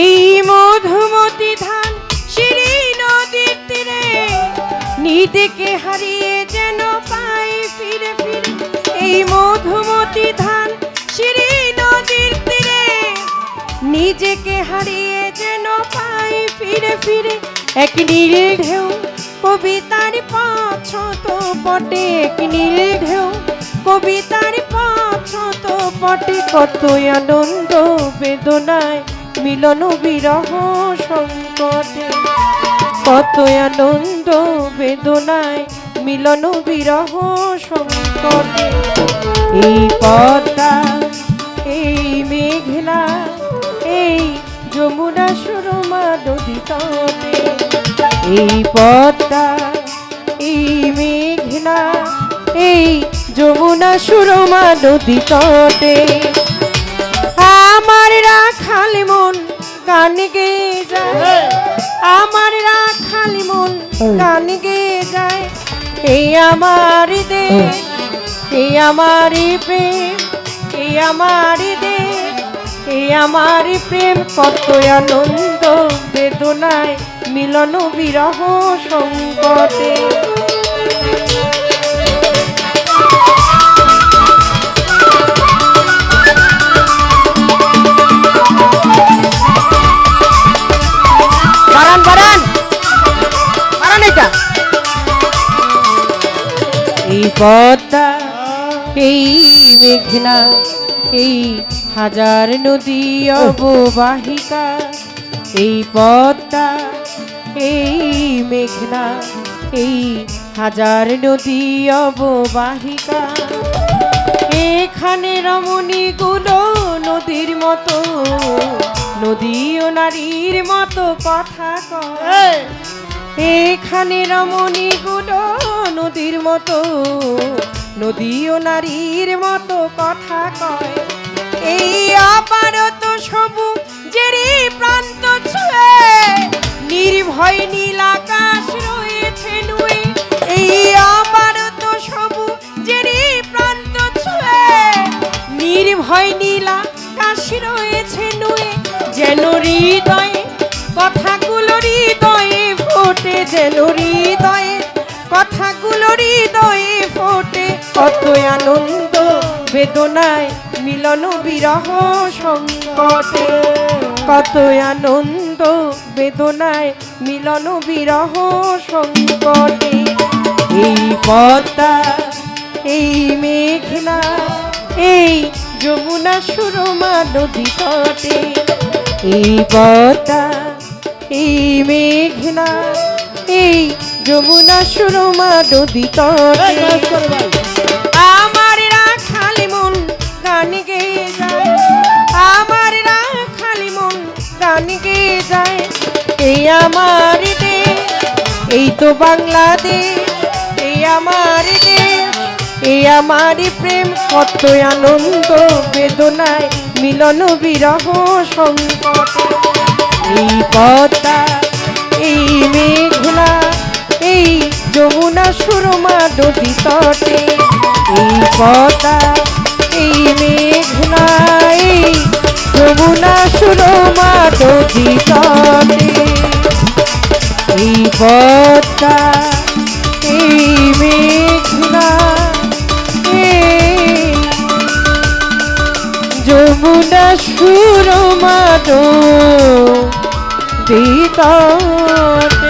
এই মধুমতি ধান সিঁড়ি নদীর তীরে, নিজেকে হারিয়ে যেন পাই ফিরে ফিরে, এই মধুমতি ধান সিঁড়ি নদীর তীরে, নিজেকে হারিয়ে যেন পাই ফিরে ফিরে, এক নীল ঢেউ কবিতার পছত পটে এক নীল ঢেউ কবিতার পছত পটে কত আনন্দ বেদনায়। মিলন বিরহ সংকটে। কত আনন্দ বেদনায় মিলন বিরহ সংকটে। এই পদ্মা, এই মেঘনা এই যমুনা সুরমা নদী তটে। এই পদ্মা, এই মেঘনা এই যমুনা সুরমা নদী তটে। আমার রাখাল মন গান গেয়ে যায়। আমার রাখাল মন গান গেয়ে যায়। এই আমার দেশ এই আমার প্রেম এই আমার দেশ এই আমার প্রেম। কত আনন্দ বেদনায় মিলন বিরহ সংকটে। পদ্মা, এই মেঘনা, এই হাজার নদী অববাহিকা, এই পদ্মা, এই মেঘনা, এই হাজার নদী অববাহিকা। এখানে রমণীগুলো নদীর মতো, নদী ও নারীর মতো কথা কয়। এখানে রমণী রমণীগুলো নদীর মতো নদী ও নারীর মতো কথা কয়। এই আপারত সবু জেরি প্রান্ত ছুঁয়ে, নির্ভয় নীল আকাশ রয়েছে নুয়ে। এই আপারত সবু জেরি প্রান্ত ছুঁয়ে, নির্ভয় নীল আকাশ রয়েছে নুয়ে। যেন হৃদয়ে কথাগুলো হৃদয়ে যেন হৃদয়ে, কথাগুলো হৃদয়ে ফোটে। কত আনন্দ, বেদনায় মিলন বিরহ সংকটে। কত আনন্দ, বেদনায় মিলন বিরহ সংকটে। এই পদ্মা, এই মেঘনা, এই যমুনা সুরমা নদী তটে। এই পদ্মা, এই মেঘনা এই যমুনা সুরমা নদী তটে। আমার রাখালি মন গান গেয়ে যায়। আমার রাখালি মন গান গেয়ে যায়। এই আমার দেশ এই তো বাংলাদেশ। এই আমার দেশ এই আমার প্রেম। কত আনন্দ বেদনায় মিলন বিরহ সংকটে। এই পদ্মা এই মেঘনা এই যমুনা সুরমা নদী তটে। এই পদ্মা এই মেঘনা এই যমুনা সুরমা নদী তটে। এই পদ্মা এই মেঘনা যমুনা সুরমা নদী তটে